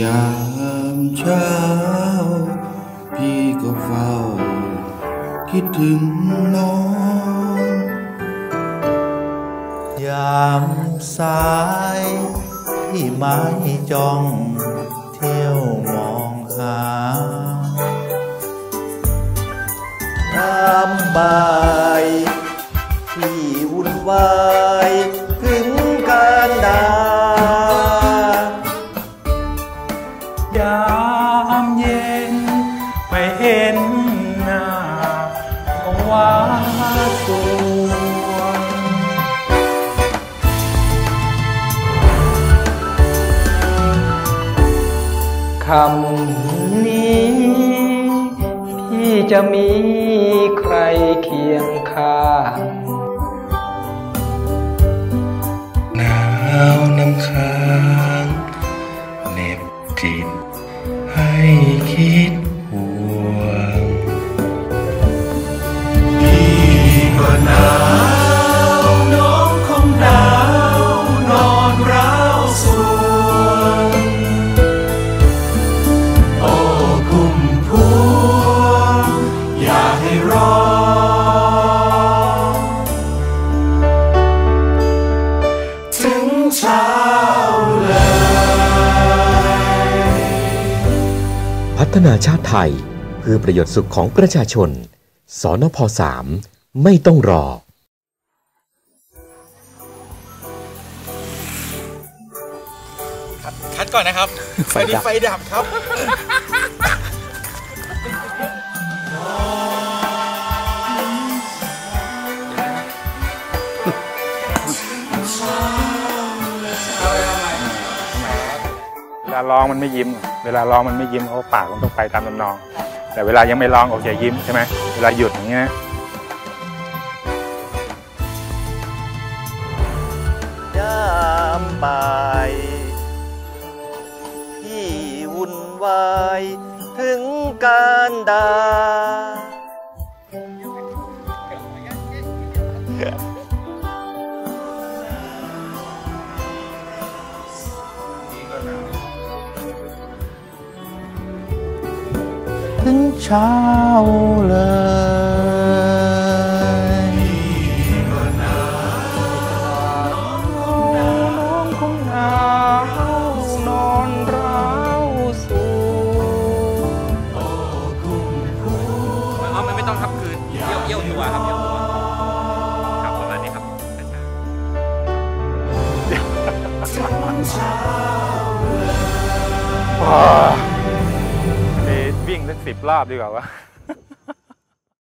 ยามเช้า พี่ก็เฝ้า คิดถึงน้อง ยามสายที่ไม้จ้อง เที่ยวมองหายามบายที่วุ่นวาย ยามเย็น ไม่เห็นหน้าของว่าสวนคำนี้พี่จะมี พัฒนาชาติไทย เพื่อประโยชน์สุขของประชาชน สนพ3ไม่ต้องรอคัดก่อนนะครับไฟนี้ไฟดับครับ ร้องมันไม่ยิ้ม เวลาร้องมันไม่ยิ้มเพราะปากมันต้องไปตามลำนอง แต่เวลายังไม่ร้องโอเคยิ้มใช่ไหมเวลาหยุดอย่างเงี้ยยามบ่ายที่วุ่นวายถึงการดา ถึงเช้าเลยน้องคงหนาว นอนร้าวสูงเอาไม่ไม่ต้องทับคืนเยี่ยวเยี่ยวตัวครับเยี่ยวตัวครับประมาณนี้ครับช้าไปวิ่ง สักสิบรอบดีกว่าวะ